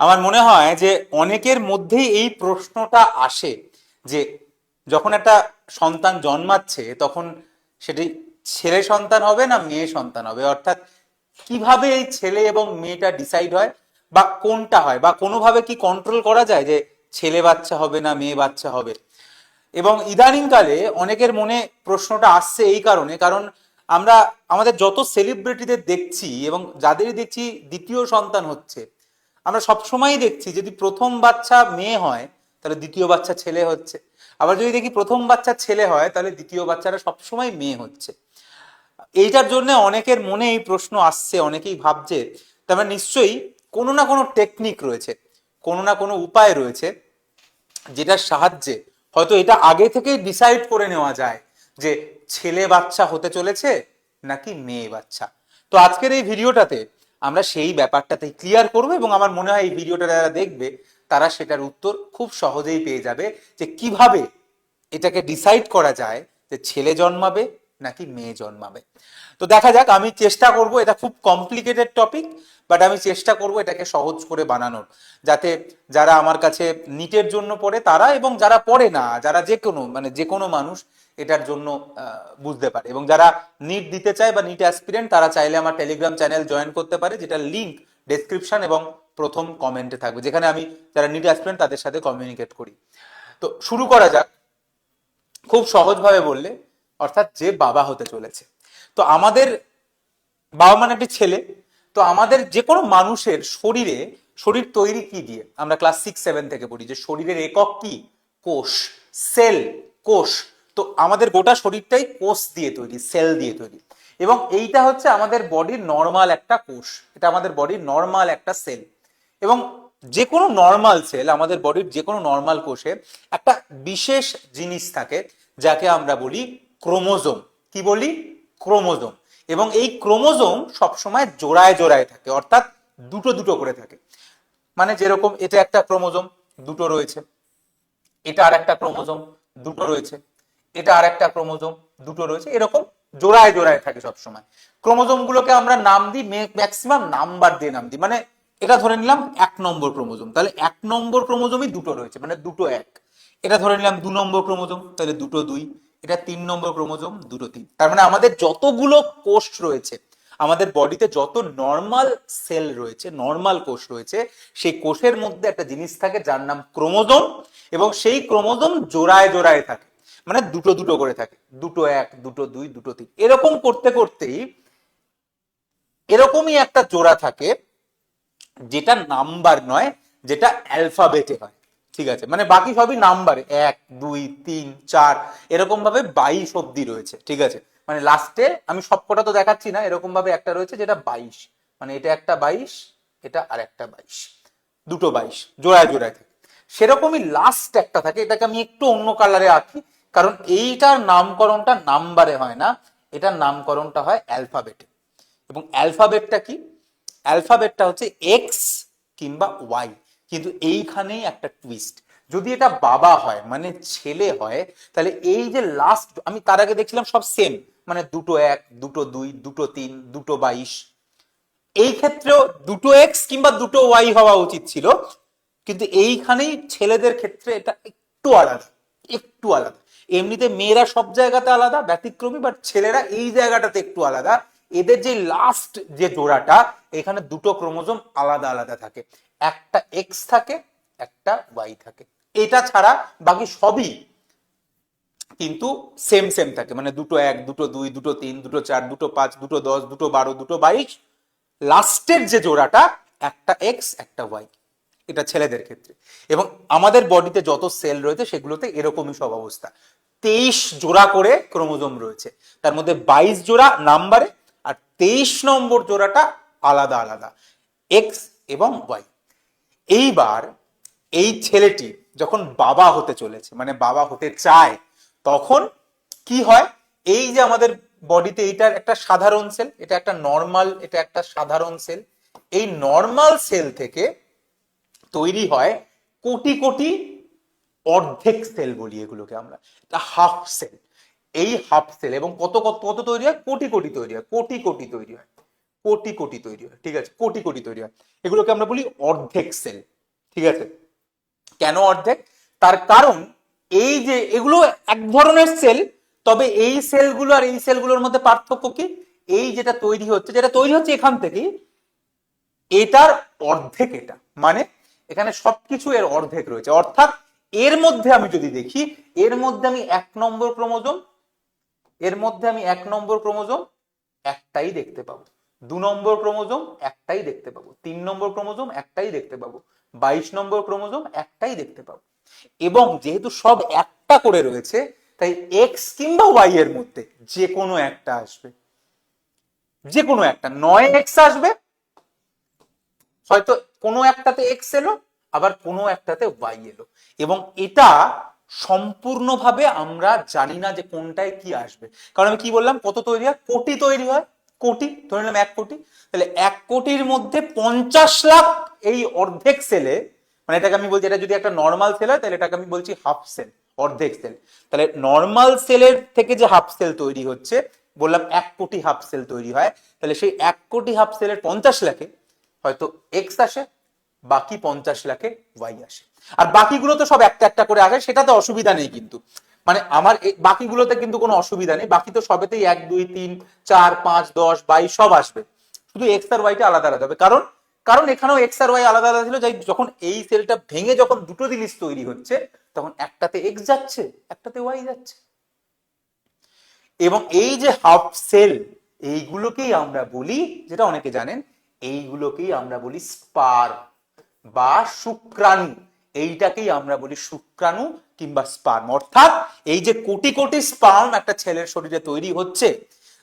আমার মনে হয় যে অনেকের মধ্যেই এই প্রশ্নটা আসে যে যখন একটা সন্তান জন্মাচ্ছে, তখন সেটি ছেলে সন্তান হবে না মেয়ে সন্তান হবে? অর্থাৎ কীভাবে এই ছেলে এবং মেয়েটা ডিসাইড হয় বা কোনটা হয়? বা কোনোভাবে কি কন্ট্রোল করা যায় যে ছেলে বাচ্চা হবে না মেয়ে বাচ্চা হবে? এবং ইদানিংকালে অনেকের মনে প্রশ্নটা আসছে এই কারণে। কারণ আমরা, আমাদের যত সেলিব্রিটিদের দেখছি এবং যাদেরই দেখছি দ্বিতীয় সন্তান হচ্ছে আমরা সবসময়ই দেখছি, যদি প্রথম বাচ্চা মেয়ে হয়, তাহলে দ্বিতীয় বাচ্চা ছেলে হচ্ছে। আবার যদি দেখি প্রথম বাচ্চা ছেলে হয়, তাহলে দ্বিতীয় বাচ্চাটা সবসময় মেয়ে হচ্ছে। এইটার জন্য অনেকের মনে এই প্রশ্ন আসছে, অনেকেই ভাবছে। তার মানে নিশ্চয়ই কোনো না কোনো টেকনিক রয়েছে, কোনো না কোনো উপায় রয়েছে, যেটার সাহায্যে হয়তো এটা আগে থেকেই ডিসাইড করে নেওয়া যায় যে ছেলে বাচ্চা হতে চলেছে নাকি মেয়ে বাচ্চা। তো আজকের এই ভিডিওটাতে আমরা সেই ব্যাপারটাতে ক্লিয়ার করব এবং আমার মনে হয় এই ভিডিওটা যারা দেখবে, তারা সেটার উত্তর খুব সহজেই পেয়ে যাবে যে কীভাবে এটাকে ডিসাইড করা যায় যে ছেলে জন্মাবে নাকি মেয়ে জন্মাবে। তো দেখা যাক, আমি চেষ্টা করব, এটা খুব কমপ্লিকেটেড টপিক বাট আমি চেষ্টা করব এটাকে সহজ করে বানানোর। যাতে যারা আমার কাছে নিটের জন্য পড়ে, তারা এবং যারা পড়ে না, যারা যে কোনো মানে যে কোনো মানুষ এটার জন্য বুঝতে পারে। এবং যারা নিট দিতে চায় বা নিট অ্যাসপিরেন্ট তারা চাইলে আমার টেলিগ্রাম চ্যানেল জয়েন করতে পারে যেটা লিংক ডেসক্রিপশন এবং প্রথম কমেন্টে থাকবে। যেখানে আমি যারা নিট অ্যাসপিরেন্ট তাদের সাথে কমিউনিকেট করি। তো শুরু করা যাক। খুব সহজভাবে বললে, অর্থাৎ যে বাবা হতে চলেছে। তো আমাদের বাবা মানে একটি ছেলে। তো আমাদের যে কোনো মানুষের শরীরে, শরীর তৈরি কি দিয়ে? আমরা ক্লাস সিক্স সেভেন থেকে পড়ি। যে শরীরের একক কি? কোষ সেল কোষ। তো আমাদের গোটা শরীরটাই কোষ দিয়ে তৈরি, সেল দিয়ে তৈরি। এবং এইটা হচ্ছে আমাদের বডির নর্মাল একটা কোষ। এটা আমাদের বডির নর্মাল একটা সেল। এবং যে কোনো নর্মাল সেল, আমাদের বডির যে কোনো নর্মাল কোষে একটা বিশেষ জিনিস থাকে, যাকে আমরা বলি ক্রোমোজোম। কি বলি? ক্রোমোজোম। এবং এই ক্রোমোজোম সবসময় জোড়ায় জোড়ায় থাকে, অর্থাৎ দুটো দুটো করে থাকে। মানে যেরকম এটা একটা ক্রোমোজোম, দুটো রয়েছে। এটা আর একটা ক্রোমোজোম, দুটো রয়েছে। এটা আর একটা ক্রোমোজোম, দুটো রয়েছে, এরকম জোড়ায় জোড়ায় থাকে সবসময়। ক্রোমোজোম গুলোকে আমরা নাম দিই ম্যাক্সিমাম নাম্বার দিয়ে নাম দিই। মানে এটা ধরে নিলাম এক নম্বর ক্রোমোজোম, তাহলে এক নম্বর ক্রোমোজোমই দুটো রয়েছে মানে দুটো এক। এটা ধরে নিলাম দু নম্বর ক্রোমোজোম, তাহলে দুটো দুই। এটা তিন নম্বর ক্রোমোজোম, দুটো তিন। তার মানে আমাদের যতগুলো কোষ রয়েছে, আমাদের বডিতে যত নর্মাল সেল রয়েছে নর্মাল কোষ রয়েছে, সেই কোষের মধ্যে একটা জিনিস থাকে যার নাম ক্রোমোজোম, এবং সেই ক্রোমোজোম জোড়ায় জোড়ায় থাকে। মানে দুটো দুটো করে থাকে। দুটো এক, দুটো দুই, দুটো তিন। এরকম করতে করতেই এরকমই একটা জোড়া থাকে, যেটা নাম্বার নয়, যেটা অ্যালফাবেটে হয়। ঠিক আছে? মানে বাকি সবই নাম্বার। এক, দুই, তিন, চার এরকম ভাবে বাইশ অব্দি রয়েছে। ঠিক আছে? মানে লাস্টে আমি সবকটা তো দেখাচ্ছি না এরকম ভাবে একটা রয়েছে যেটা বাইশ। মানে এটা একটা বাইশ, এটা আর একটা বাইশ। দুটো বাইশ, জোড়ায় জোড়ায় থাকে। সেরকমই লাস্ট একটা থাকে। এটাকে আমি একটু অন্য কালারে আঁকি। কারণ এইটার নামকরণটা নাম্বারে হয় না, এটার নামকরণটা হয় অ্যালফাবেটে। এবং অ্যালফাবেটটা কি? অ্যালফাবেটটা হচ্ছে এক্স কিংবা ওয়াই কিন্তু এইখানেই একটা টুইস্ট যদি এটা বাবা হয় মানে ছেলে হয়, তাহলে এই যে লাস্ট আমি তার আগে দেখছিলাম সব সেম মানে দুটো এক, দুটো দুই, দুটো তিন, দুটো বাইশ। এই ক্ষেত্রেও দুটো এক্স কিংবা দুটো ওয়াই হওয়া উচিত ছিল, কিন্তু এইখানেই ছেলেদের ক্ষেত্রে এটা একটু আলাদা একটু আলাদা। এমনিতে মেয়েরা সব জায়গাতে আলাদা, ব্যতিক্রমী বাট ছেলেরা এই জায়গাটাতে একটু আলাদা। এদের যে লাস্ট যে জোড়াটা, এখানে দুটো ক্রোমোজোম আলাদা আলাদা থাকে। একটা এক্স থাকে, একটা ওয়াই থাকে। এটা ছাড়া বাকি সবই কিন্তু সেম সেম থাকে। মানে দুটো এক, দুটো দুই, দুটো তিন, দুটো চার, দুটো পাঁচ, দুটো দশ, দুটো বারো, দুটো বাইশ। লাস্টের যে জোড়াটা, একটা এক্স একটা ওয়াই এটা ছেলেদের ক্ষেত্রে। এবং আমাদের বডিতে যত সেল রয়েছে সেগুলোতে এরকমই সব অবস্থা। তেইশ জোড়া করে ক্রোমোজোম রয়েছে। তার মধ্যে বাইশ জোড়া নাম্বারে আর তেইশ নম্বর জোড়াটা আলাদা আলাদা। এক্স এবং ওয়াই এইবার এই ছেলেটি যখন বাবা হতে চলেছে মানে বাবা হতে চায়, তখন কি হয়? এই যে আমাদের বডিতে এইটার একটা সাধারণ সেল, এটা একটা নর্মাল এটা একটা সাধারণ সেল। এই নর্মাল সেল থেকে তৈরি হয় কোটি কোটি অর্ধেক সেল বলি এগুলোকে আমরা। হাফ সেল এই হাফ সেল এবং কত কত কত তৈরি হয়? কোটি কোটি তৈরি হয়। কোটি কোটি তৈরি হয়। কোটি কোটি তৈরি হয়। ঠিক আছে? কোটি কোটি তৈরি হয়। এগুলোকে আমরা বলি অর্ধেক সেল ঠিক আছে? কেন অর্ধেক? তার কারণ এই যে এগুলো এক ধরনের সেল তবে এই সেলগুলো আর এই সেলগুলোর মধ্যে পার্থক্য কি? এই যেটা তৈরি হচ্ছে, যেটা তৈরি হচ্ছে এখান থেকেই, এটার অর্ধেক এটা। মানে এখানে সবকিছু এর অর্ধেক রয়েছে। অর্থাৎ এর মধ্যে আমি যদি দেখি, এর মধ্যে আমি এক নম্বর ক্রোমোজোম, এর মধ্যে আমি এক নম্বর ক্রোমোজোম, একটাই দেখতে পাবো। দু নম্বর ক্রোমোজোম, একটাই দেখতে পাবো। তিন নম্বর ক্রোমোজোম, একটাই দেখতে পাবো। বাইশ নম্বর ক্রোমোজোম, একটাই দেখতে পাবো। এবং যেহেতু সব একটা করে রয়েছে, তাই এক্স কিংবা ওয়াই এর মধ্যে যে কোনো একটা আসবে। যে কোনো একটা। নয় এক্স আসবে, হয়তো কোনো একটাতে এক্স এলো, আবার কোনো একটাতে ওয়াই এলো। এবং এটা সম্পূর্ণভাবে আমরা জানি না যে কোনটায় কি আসবে। কারণ আমি কি বললাম? কত তৈরি হয়? কোটি তৈরি হয়। কোটি, ধরে নিলাম এক কোটি। তাহলে এক কোটির মধ্যে পঞ্চাশ লাখ এই অর্ধেক সেলে মানে এটাকে আমি বলছি, এটা যদি একটা নর্মাল সেল হয়, তাহলে এটাকে আমি বলছি হাফ সেল অর্ধেক সেল তাহলে নর্মাল সেলের থেকে যে হাফ সেল তৈরি হচ্ছে, বললাম এক কোটি হাফ সেল তৈরি হয়, তাহলে সেই এক কোটি হাফ সেলের পঞ্চাশ লাখে হয়তো এক্স আসে, বাকি পঞ্চাশ লাখে ওয়াই আসে। আর বাকিগুলো তো সব একটা একটা করে আসে, সেটাতে অসুবিধা নেই কিন্তু। মানে আমার বাকিগুলোতে কিন্তু কোনো অসুবিধা নেই, বাকি তো সবেতেই এক, দুই, তিন, চার, পাঁচ, দশ, বাইশ, সব আসবে। শুধু এক্স আর ওয়াইটা আলাদা আলাদা হবে। কারণ কারণ এখানেও এক্স আর ওয়াই আলাদা আলাদা ছিল, যাই যখন এই সেলটা ভেঙে যখন দুটো জিনিস তৈরি হচ্ছে, তখন একটাতে এক্স যাচ্ছে, একটাতে ওয়াই যাচ্ছে। এবং এই যে হাফ সেল এইগুলোকেই আমরা বলি, যেটা অনেকে জানেন এইগুলোকেই আমরা বলি স্পার্ম বা শুক্রাণু। এইটাকেই আমরা বলি শুক্রাণু কিংবা স্পার্ম। অর্থাৎ এই যে কোটি কোটি স্পার্ম একটা ছেলের শরীরে তৈরি হচ্ছে,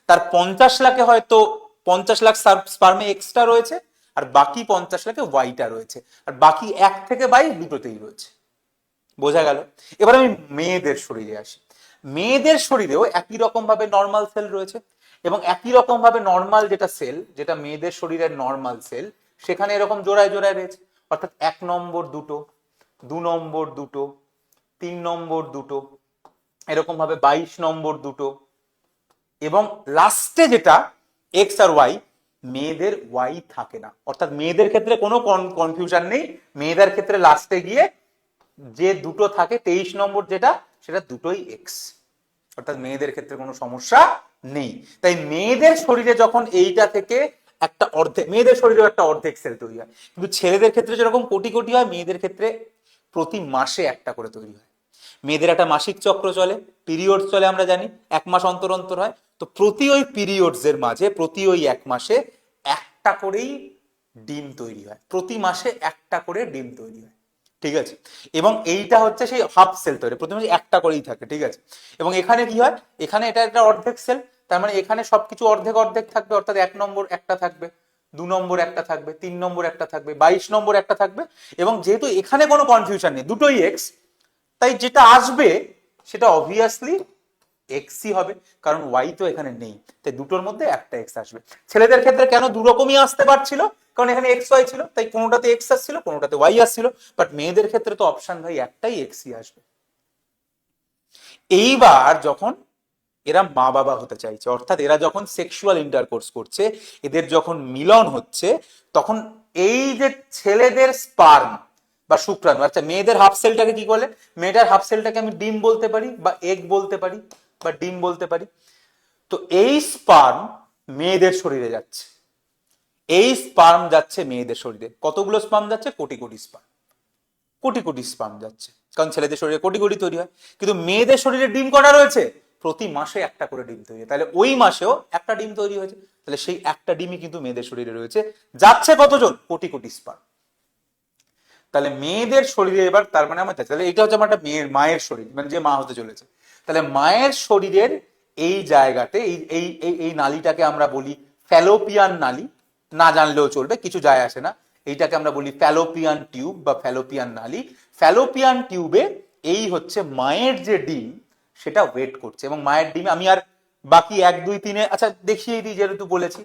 তার পঞ্চাশ লাখে হয়তো পঞ্চাশ লাখ স্পার্মে এক্সট্রা রয়েছে আর বাকি পঞ্চাশ লাখে ওয়াইটা রয়েছে। আর বাকি এক থেকে বাইশ দুটোতেই রয়েছে। বোঝা গেল? এবার আমি মেয়েদের শরীরে আসি। মেয়েদের শরীরেও একই রকম ভাবে নর্মাল সেল রয়েছে। এবং একই রকম ভাবে নর্মাল যেটা সেল যেটা মেয়েদের শরীরের নর্মাল সেল সেখানে এরকম জোড়ায় জোড়ায় রয়েছে। অর্থাৎ এক নম্বর দুটো, দু নম্বর দুটো, তিন নম্বর দুটো এরকম ভাবে বাইশ নম্বর দুটো। এবং লাস্টে যেটা এক্স আর ওয়াই মেয়েদের ওয়াই থাকে না। অর্থাৎ মেয়েদের ক্ষেত্রে কোনো কনফিউশন নেই। মেয়েদের ক্ষেত্রে লাস্টে গিয়ে যে দুটো থাকে, তেইশ নম্বর যেটা, সেটা দুটোই এক্স অর্থাৎ মেয়েদের ক্ষেত্রে কোনো সমস্যা নেই। তাই মেয়েদের শরীরে যখন এইটা থেকে একটা অর্ধেক, মেয়েদের শরীরেও একটা অর্ধেক সেল তৈরি হয়। কিন্তু ছেলেদের ক্ষেত্রে যেরকম কোটি কোটি হয়, মেয়েদের ক্ষেত্রে প্রতি মাসে একটা করে তৈরি হয়। মেয়েদের একটা মাসিক চক্র চলে পিরিয়ড চলে আমরা জানি, এক মাস অন্তর অন্তর হয়। তো প্রতি ওই পিরিয়ডস এর মাঝে, প্রতি ওই এক মাসে একটা করেই ডিম তৈরি হয়। প্রতি মাসে একটা করে ডিম তৈরি হয়। ঠিক আছে? এবং এইটা হচ্ছে সেই হাফ সেল তৈরি প্রতি মাসে একটা করেই থাকে, ঠিক আছে? এবং এখানে কি হয়? এখানে এটা একটা অর্ধেক সেল তার মানে এখানে সবকিছু অর্ধেক অর্ধেক থাকবে, অর্থাৎ এক নম্বর একটা থাকবে, দু নম্বর একটা থাকবে, তিন নম্বর একটা থাকবে, বাইশ নম্বর একটা থাকবে এবং যেহেতু এখানে কোনো কনফিউশন নেই, দুটোই এক্স তাই যেটা আসবে সেটা অবভিয়াসলি এক্সই হবে, কারণ ওয়াই তো এখানে নেই, তাই দুটোর মধ্যে একটা এক্স আসবে। ছেলেদের ক্ষেত্রে কেন দু রকমই আসতে পারছিল? কারণ এখানে এক্স ওয়াই ছিল, তাই কোনোটাতে এক্স আসছিল, কোনোটাতে ওয়াই আসছিল বাট মেয়েদের ক্ষেত্রে তো অপশন ভাই একটাই এক্সই আসবে। এইবার যখন এরা মা বাবা হতে চাইছে। অর্থাৎ এরা যখন সেক্সুয়াল ইন্টারকোর্স করছে, এদের যখন মিলন হচ্ছে, তখন এই যে ছেলেদের স্পার্ম বা শুক্রাণু আচ্ছা মেয়েদের হাফ সেলটাকে কি বলে? মেয়েটার হাফ সেলটাকে আমি ডিম বলতে পারি বা এগ বলতে পারি বা ডিম বলতে পারি। তো এই স্পার্ম মেয়েদের শরীরে যাচ্ছে। এই স্পার্ম যাচ্ছে মেয়েদের শরীরে। কতগুলো স্পার্ম যাচ্ছে? কোটি কোটি স্পার্ম কোটি কোটি স্পার্ম যাচ্ছে। কারণ ছেলেদের শরীরে কোটি কোটি তৈরি হয়। কিন্তু মেয়েদের শরীরে ডিম কটা রয়েছে? প্রতি মাসে একটা করে ডিম তৈরি তাহলে ওই মাসেও একটা ডিম তৈরি হয়েছে। তাহলে সেই একটা ডিমই কিন্তু মেয়েদের শরীরে রয়েছে। যাচ্ছে কতজন? কোটি কোটি স্পার। তাহলে মেয়েদের শরীরে এবার তার মানে আমার তাহলে এটা হচ্ছে আমার মেয়ের মায়ের শরীর মানে যে মা হতে চলেছে। তাহলে মায়ের শরীরের এই জায়গাতে এই এই এই নালীটাকে আমরা বলি ফ্যালোপিয়ান নালী। না জানলেও চলবে, কিছু যায় আসে না। এইটাকে আমরা বলি ফ্যালোপিয়ান টিউব বা ফ্যালোপিয়ান নালী। ফ্যালোপিয়ান টিউবে এই হচ্ছে মায়ের যে ডিম সেটা ওয়েট করছে এবং মায়ের ডিমে, আমি আর বাকি এক, দুই, তিনে আচ্ছা দেখিয়ে দিই যেহেতু বলেছি,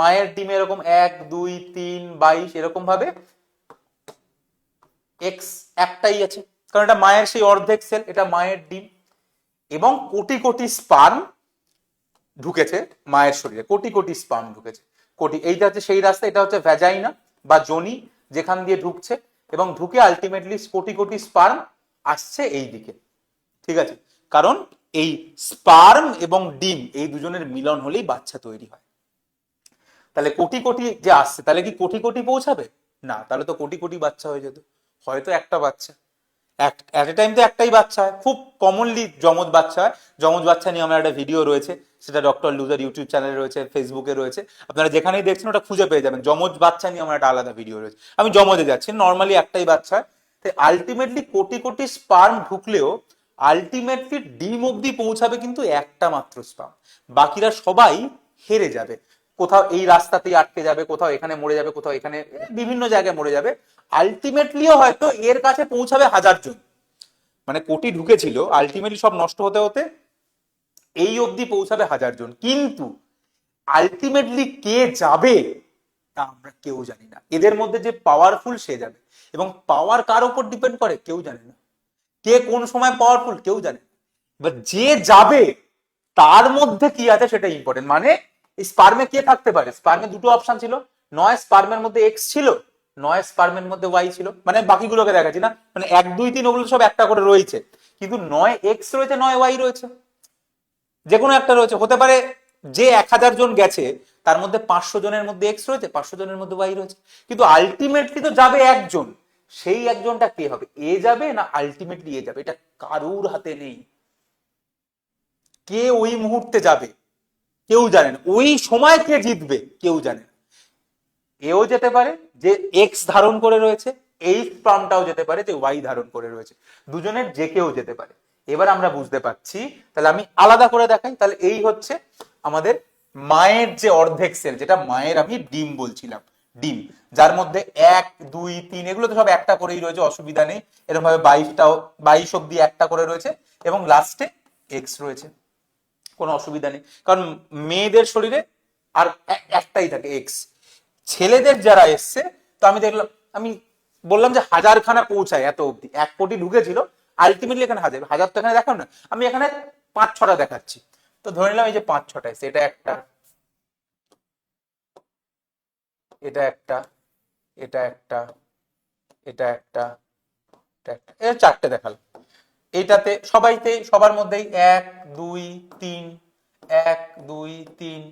মায়ের ডিমে এরকম এক, দুই, তিন, বাইশ এরকম ভাবে এক্স একটাই আছে। কারণ এটা মায়ের সেই অর্ধেক সেল এটা মায়ের ডিম। এবং কোটি কোটি স্পার্ম ঢুকেছে মায়ের শরীরে। কোটি কোটি স্পার্ম ঢুকেছে। কোটি, এইটা হচ্ছে সেই রাস্তা, এটা হচ্ছে ভ্যাজাইনা বা জনি যেখান দিয়ে ঢুকছে এবং ঢুকে আলটিমেটলি কোটি কোটি স্পার্ম আসছে এই দিকে। ঠিক আছে? কারণ এই স্পার্ম এবং ডিম এই দুজনের মিলন হলেই বাচ্চা তৈরি হয়। তাহলে কোটি কোটি যে আসছে, তাহলে কি কোটি কোটি পৌঁছাবে? না, তাহলে তো কোটি কোটি বাচ্চা হয়ে যেত। হয়তো একটা বাচ্চা। অ্যাট এ টাইম তো একটাই বাচ্চা হয়। খুব কমনলি জমজ বাচ্চা হয়। যমজ বাচ্চা নিয়ে আমার একটা ভিডিও রয়েছে। সেটা ডক্টর লুজার ইউটিউব চ্যানেলে রয়েছে ফেসবুকে রয়েছে। আপনারা যেখানেই দেখছেন ওটা খুঁজে পেয়ে যাবেন। যমজ বাচ্চা নিয়ে আমার একটা আলাদা ভিডিও রয়েছে। আমি জমজে যাচ্ছি। নর্মালি একটাই বাচ্চা হয়। তাই ultimately crore crore sperm ঢুকলেও ultimately ডিম অব্দি পৌঁছাবে কিন্তু একটা মাত্র স্পার্ম বাকিরা সবাই হেরে যাবে। কোথাও এই রাস্তাতেই আটকে যাবে, কোথাও এখানে মরে যাবে, কোথাও এখানে বিভিন্ন জায়গায় মরে যাবে। আলটিমেটলিও হয়তো এর কাছে পৌঁছাবে হাজার জন। মানে কোটি ঢুকেছিল আলটিমেটলি সব নষ্ট হতে হতে এই অবধি পৌঁছাবে হাজার জন। কিন্তু আলটিমেটলি কে যাবে তা আমরা কেউ জানি না। এদের মধ্যে যে পাওয়ারফুল সে যাবে। এবং পাওয়ার কার উপর ডিপেন্ড করে? কেউ জানে না। কে কোন সময় পাওয়ারফুল কেউ জানে। যে যাবে, তার মধ্যে কি আছে সেটা ইম্পর্টেন্ট মানে স্পার্মে কে থাকতে পারে? স্পার্মে দুটো অপশন ছিল। নয় স্পার্মের মধ্যে এক্স ছিল, নয় স্পার্মের মধ্যে ওয়াই ছিল। মানে বাকিগুলোকে দেখাচ্ছি না। মানে এক, দুই, তিন, ওগুলো সব একটা করে রয়েছে। কিন্তু নয় এক্স রয়েছে, নয় ওয়াই রয়েছে। যে কোনো একটা রয়েছে। হতে পারে যে এক হাজার জন গেছে, তার মধ্যে পাঁচশো জনের মধ্যে এক্স রয়েছে, পাঁচশো জনের মধ্যে ওয়াই রয়েছে। কিন্তু আলটিমেটলি তো যাবে একজন। সেই একজনটা কে হবে? এ যাবে না আলটিমেটলি এ যাবে? এটা কারুর হাতে নেই। কে ওই মুহূর্তে যাবে? কেউ জানে না। ওই সময় কে জিতবে? কেউ জানে না। এও যেতে পারে যে এক্স ধারণ করে রয়েছে, এই স্পামটাও যেতে পারে যে ওয়াই ধারণ করে রয়েছে। দুজনের যে কেউ যেতে পারে। এবার আমরা বুঝতে পারছি, তাহলে আমি আলাদা করে দেখাই। তাহলে এই হচ্ছে আমাদের মায়ের যে অর্ধেক সেল, যেটা মায়ের আমি ডিম বলছিলাম। ডিম, যার মধ্যে এক, দুই, তিন এগুলো তো সব একটা করেই রয়েছে, অসুবিধা নেই। এরকম ভাবে বাইশটাও বাইশ অব্দি একটা করে রয়েছে এবং লাস্টে এক্স রয়েছে। কোনো অসুবিধা নেই। কারণ মেয়েদের শরীরে আর একটাই থাকে এক্স ছেলেদের যারা এসছে, তো আমি দেখলাম, আমি বললাম যে হাজারখানা পৌঁছায় এত অব্দি এক কোটি ঢুকেছিল আলটিমেটলি এখানে হাজার হাজার তো এখানে দেখাও না। আমি এখানে পাঁচ, ছটা দেখাচ্ছি। তো ধরে নিলাম এই যে পাঁচ, ছটা এসছে, এটা একটা। এটা একটা এটা একটা এটা একটা এটা একটা। এটা চারটে দেখালাম। এটাতে সবাইতে, সবার মধ্যেই এক, দুই, তিন, এক, দুই, তিন,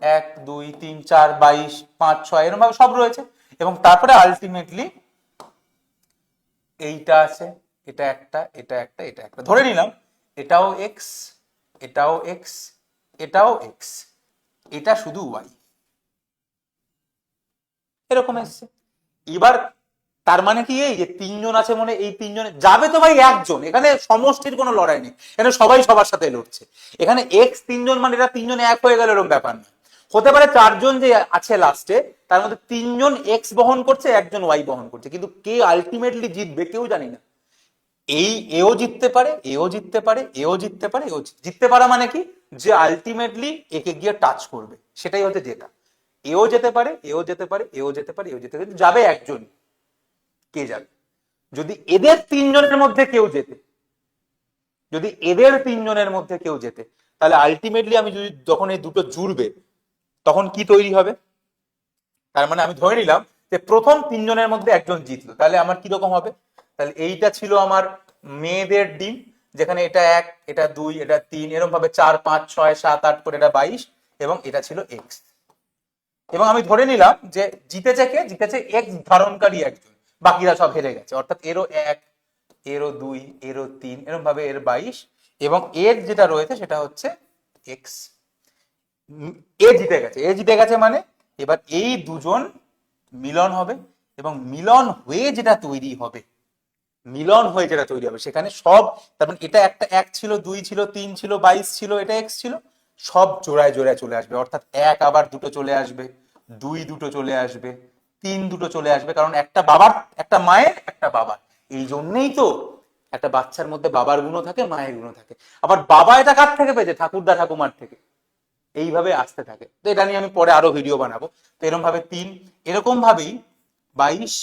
এক, দুই, তিন, চার, বাইশ, পাঁচ, ছয় এরকম ভাবে সব রয়েছে। এবং তারপরে আলটিমেটলি এইটা আছে, এটা একটা এটা একটা এটা একটা। ধরে নিলাম, এটাও এক্স এটাও এক্স এটাও এক্স এটা শুধু ওয়াই এরকম এসছে। এবার তার মানে কি এই যে তিনজন আছে মানে এই তিনজনে যাবে তো ভাই একজন, এখানে সমষ্টির কোনো লড়াই নেই। এখানে সবাই সবার সাথে লড়ছে। এখানে এক্স তিনজন মানে এটা তিনজন এক হয়ে গেল এরকম ব্যাপার না। হতে পারে চারজন যে আছে লাস্টে তার মধ্যে তিনজন এক্স বহন করছে, একজন ওয়াই বহন করছে। কিন্তু কে আলটিমেটলি জিতবে কেউ জানি না। এই এও জিততে পারে, এও জিততে পারে, এও জিততে পারে, এও জিত- জিততে পারা মানে কি? যে আলটিমেটলি একে গিয়ে টাচ করবে। সেটাই হচ্ছে জেতা এও যেতে পারে, এও যেতে পারে, এও যেতে পারে, এও যেতে পারে যাবে একজন। কে যাবে? যদি এদের তিনজনের মধ্যে কেউ যেতে যদি এদের তিনজনের মধ্যে কেউ যেতে তাহলে আলটিমেটলি আমি যদি যখন এই দুটো জুড়বে, তখন কি তৈরি হবে? তার মানে আমি ধরে নিলাম যে প্রথম তিনজনের মধ্যে একজন জিতলো। তাহলে আমার কি রকম হবে? তাহলে এইটা ছিল আমার মেয়েদের ডিম, যেখানে এটা এক, এটা দুই, এটা তিন এরকম ভাবে চার, পাঁচ, ছয়, সাত, আট করে এটা বাইশ, এবং এটা ছিল এক্স এবং আমি ধরে নিলাম যে জিতেছে কে? জিতেছে এক্স ধারণকারী একজন। বাকিরা সব হেরে গেছে। অর্থাৎ এরও এক, এরও দুই, এরও তিন এরকম ভাবে এর বাইশ। এবং এর যেটা রয়েছে সেটা হচ্ছে এক্স এ জিতে গেছে। এ জিতে গেছে মানে এবার এই দুজন মিলন হবে এবং মিলন হয়ে যেটা তৈরি হবে, মিলন হয়ে যেটা তৈরি হবে, সেখানে সব, তার মানে এটা একটা এক ছিল, দুই ছিল, তিন ছিল, বাইশ ছিল, এটা এক্স ছিল। সব জোড়ায় জোড়ায় চলে আসবে। অর্থাৎ এক আবার দুটো চলে আসবে, দুই দুটো চলে আসবে, তিন দুটো চলে আসবে, কারণ একটা বাবার, একটা মায়ের, একটা বাবার। এই জন্যেই তো একটা বাচ্চার মধ্যে বাবার গুণও থাকে, মায়ের গুণও থাকে। আবার বাবা এটা কার থেকে পেয়েছে? ঠাকুরদা ঠাকুমার থেকে। এইভাবে আসতে থাকে। তো এটা নিয়ে আমি পরে আরও ভিডিও বানাবো। তো এরকম ভাবে তিন এরকম ভাবেই বাইশ,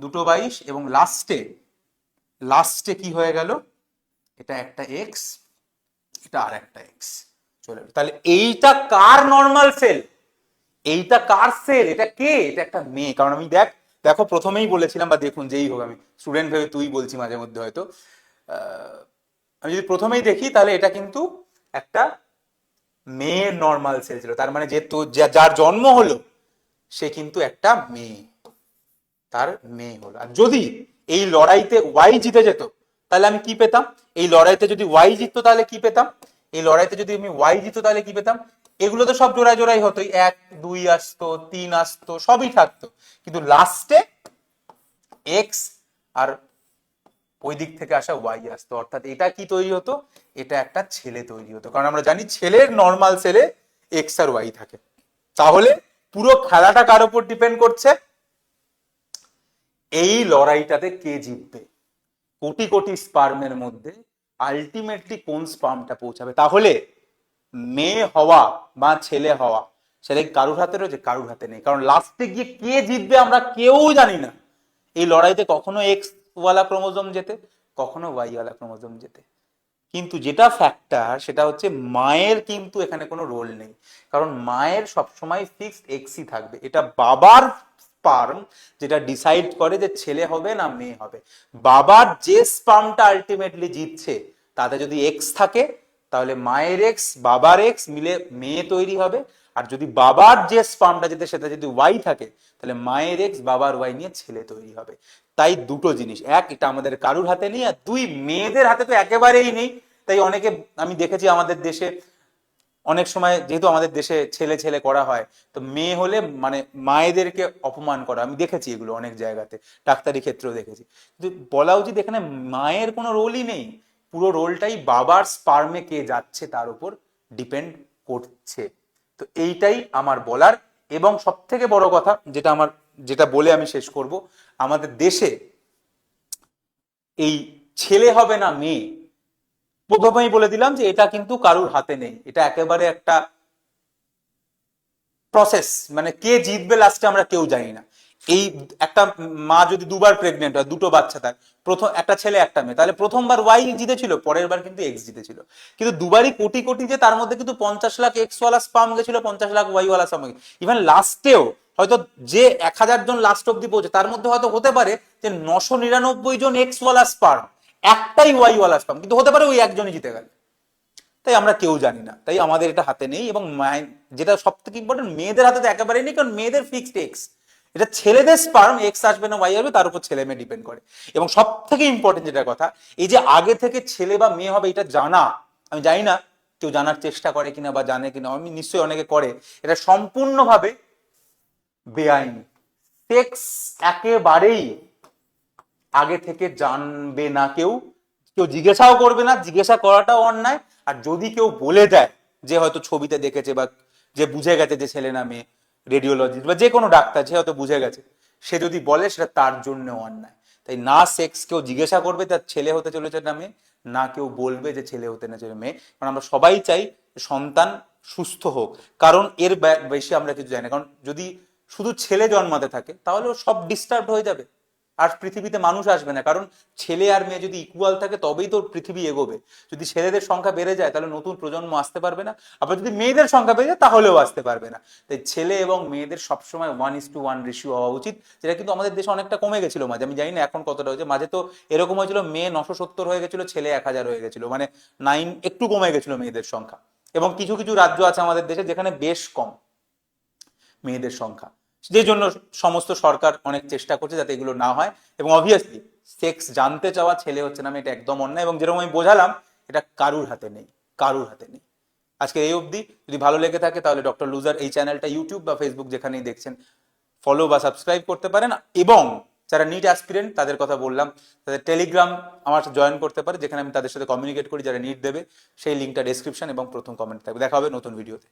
দুটো বাইশ এবং লাস্টে লাস্টে কি হয়ে গেল? এটা একটা এক্স এটা আর একটা এক্স চলে। তাহলে এইটা কার নর্মাল সেল এইটা কার সেল এটা কে? এটা একটা মেয়ে। কারণ আমি দেখ, দেখো, প্রথমেই বলেছিলাম বা দেখুন, যেই হোক আমি স্টুডেন্ট ভেবে তুই বলছি মাঝে মধ্যে হয়তো। আমি যদি প্রথমেই দেখি, তাহলে এটা কিন্তু একটা মেয়ের নর্মাল সেল ছিল। তার মানে যে তো যার জন্ম হলো, সে কিন্তু একটা মেয়ে। তার মেয়ে হলো। আর যদি এই লড়াইতে ওয়াই জিতে যেত, তাহলে আমি কি পেতাম? এই লড়াইতে যদি ওয়াই জিততো, তাহলে কি পেতাম? এই লড়াইতে যদি আমি ওয়াই জিততো তাহলে কি পেতাম? এগুলো তো সব জোড়ায় জোড়াই হতোই। এক, দুই আসতো, তিন আসতো, সবই থাকতো। কিন্তু লাস্টে এক্স আর ওই দিক থেকে আসা ওয়াই আসতো। অর্থাৎ এটা কি তৈরি হতো? এটা একটা ছেলে তৈরি হতো। কারণ আমরা জানি ছেলের নর্মাল সেলে এক্স আর ওয়াই থাকে। তাহলে পুরো খেলাটা কার উপর ডিপেন্ড করছে? এই লড়াইটাতে কে জিতবে? কোটি কোটি স্পার্মের মধ্যে আলটিমেটলি কোন স্পার্মটা পৌঁছাবে? তাহলে মেয়ে হওয়া বা ছেলে হওয়া, সেটা কারুর হাতে রয়েছে? কারুর হাতে নেই। কারণ লাস্টে গিয়ে কে জিতবে আমরা কেউ জানি না। এই লড়াইতে কখনো এক্স ওয়ালা ক্রোমোজোম যেতে কখনো ওয়াই ওয়ালা ক্রোমোজোম যেতে কিন্তু যেটা ফ্যাক্টর সেটা হচ্ছে মায়ের কিন্তু এখানে কোনো রোল নেই। কারণ মায়ের সবসময় ফিক্সড এক্সই থাকবে। এটা বাবার স্পার্ম যেটা ডিসাইড করে যে ছেলে হবে না মেয়ে হবে। বাবার যে স্পার্মটা আলটিমেটলি জিতছে, তাতে যদি এক্স থাকে, তাহলে মায়ের এক্স বাবার এক্স মিলে মেয়ে তৈরি হবে। আর যদি বাবার যে স্পার্মটা যেতে সেটা যদি ওয়াই থাকে, তাহলে মায়ের এক্স বাবার ওয়াই নিয়ে ছেলে তৈরি হবে। তাই দুটো জিনিস। এক, এটা আমাদের কারুর হাতে নেই, আর দুই, মেয়েদের হাতে তো একেবারেই নেই। তাই অনেকে, আমি দেখেছি আমাদের দেশে অনেক সময় যেহেতু আমাদের দেশে ছেলে ছেলে করা হয়, তো মেয়ে হলে মানে মায়েদেরকে অপমান করা, আমি দেখেছি এগুলো অনেক জায়গাতে, ডাক্তারি ক্ষেত্রেও দেখেছি। কিন্তু বলা উচিত এখানে মায়ের কোনো রোলই নেই, পুরো রোলটাই বাবার স্পার্মে কে যাচ্ছে তার উপর ডিপেন্ড করছে। তো এইটাই আমার বলার, এবং সব থেকে বড় কথা যেটা আমার, যেটা বলে আমি শেষ করব, আমাদের দেশে এই ছেলে হবে না মেয়ে প্রথমেই বলে দিলাম যে এটা কিন্তু কারুর হাতে নেই। এটা একেবারে একটা প্রসেস মানে কে জিতবে লাস্টে আমরা কেউ জানি না। এই একটা মা যদি দুবার প্রেগনেন্ট হয়, দুটো বাচ্চা তার, প্রথম একটা ছেলে, একটা মেয়ে, তাহলে প্রথমবার ওয়াই জিতেছিল পরের বার কিন্তু এক্স জিতেছিল। কিন্তু দুবারই কোটি কোটি যে তার মধ্যে কিন্তু পঞ্চাশ লাখ এক্স ওয়ালা স্পাম গেছিল, পঞ্চাশ লাখ ওয়াই ওয়ালা স্পাম ইভেন লাস্টেও হয়তো যে এক হাজার জন লাস্ট অব্দি পৌঁছে, তার মধ্যে হয়তো হতে পারে যে নশো নিরানব্বই জন এক্স ওয়ালা স্পার্ম একটাই ওয়াই ওয়ালা স্পাম কিন্তু হতে পারে ওই একজনই জিতে গেল। তাই আমরা কেউ জানি না। তাই আমাদের এটা হাতে নেই এবং যেটা সব থেকে ইম্পর্টেন্ট মেয়েদের হাতে তো একেবারেই নেই, কারণ মেয়েদের ফিক্সড এক্স এটা ছেলেদের স্পার্ম এক্স আসবে না ওয়াই আসবে, তার উপর ছেলে মেয়ে ডিপেন্ড করে। এবং সব থেকে ইম্পর্টেন্ট যেটা কথা, এই যে আগে থেকে ছেলে বা মেয়ে হবে, এটা জানা। আমি জানি না কেউ জানার চেষ্টা করে কিনা বা জানে কিনা, আমি নিশ্চয়ই অনেকে করে। এটা সম্পূর্ণভাবে বেআইনি। সেক্স একেবারেই আগে থেকে জানবে না কেউ কেউ জিজ্ঞাসাও করবে না, জিজ্ঞাসা করাটাও অন্যায়। আর যদি কেউ বলে দেয় যে হয়তো ছবিতে দেখেছে বা যে বুঝে গেছে যে ছেলে না মেয়ে রেডিওলজিস্ট বা যে কোনো ডাক্তার যে হয়তো বুঝে গেছে। সে যদি বলে, সেটা তার জন্য অন্যায়। তাই না সেক্স কেউ জিজ্ঞাসা করবে তার ছেলে হতে চলেছে না মেয়ে, না কেউ বলবে যে ছেলে হতে না চলে মেয়ে। কারণ আমরা সবাই চাই সন্তান সুস্থ হোক। কারণ এর বেশি আমরা কিছু জানি না। কারণ যদি শুধু ছেলে জন্মাতে থাকে, তাহলে সব ডিস্টার্ব হয়ে যাবে। আর পৃথিবীতে মানুষ আসবে না। কারণ ছেলে আর মেয়ে যদি ইকুয়াল থাকে, তবেই তো পৃথিবী এগোবে। যদি ছেলেদের সংখ্যা বেড়ে যায়, তাহলে নতুন প্রজন্ম আসতে পারবে না। আবার যদি মেয়েদের সংখ্যা বেড়ে যায়, তাহলেও আসতে পারবে না। তাই ছেলে এবং মেয়েদের সবসময় one is to one ratio হওয়া উচিত, যেটা কিন্তু আমাদের দেশে অনেকটা কমে গেছিল মাঝে। আমি জানি না এখন কতটা হয়েছে। মাঝে তো এরকম হয়েছিল, মেয়ে নশো সত্তর হয়ে গেছিল, ছেলে এক হাজার হয়ে গেছিল। মানে নাইন একটু কমে গেছিল মেয়েদের সংখ্যা। এবং কিছু কিছু রাজ্য আছে আমাদের দেশে যেখানে বেশ কম মেয়েদের সংখ্যা। যে জন্য সমস্ত সরকার অনেক চেষ্টা করছে যাতে এগুলো না হয়। এবং অবভিয়াসলি সেক্স জানতে চাওয়া ছেলে হচ্ছে না এটা একদম অন্যায়। এবং যেরকম আমি বোঝালাম, এটা কারুর হাতে নেই, কারুর হাতে নেই। আজকে এই অবধি, যদি ভালো লেগে থাকে তাহলে ডক্টর লুজার এই চ্যানেলটা ইউটিউব বা ফেসবুক যেখানেই দেখছেন ফলো বা সাবস্ক্রাইব করতে পারেন। এবং যারা নিট অ্যাসপিরেন্ট তাদের কথা বললাম, তাদের টেলিগ্রাম আমার জয়েন করতে পারে, যেখানে আমি তাদের সাথে কমিউনিকেট করি, যারা নিট দেবে, সেই লিঙ্কটা ডেসক্রিপশন এবং প্রথম কমেন্ট থাকবে। দেখা হবে নতুন ভিডিওতে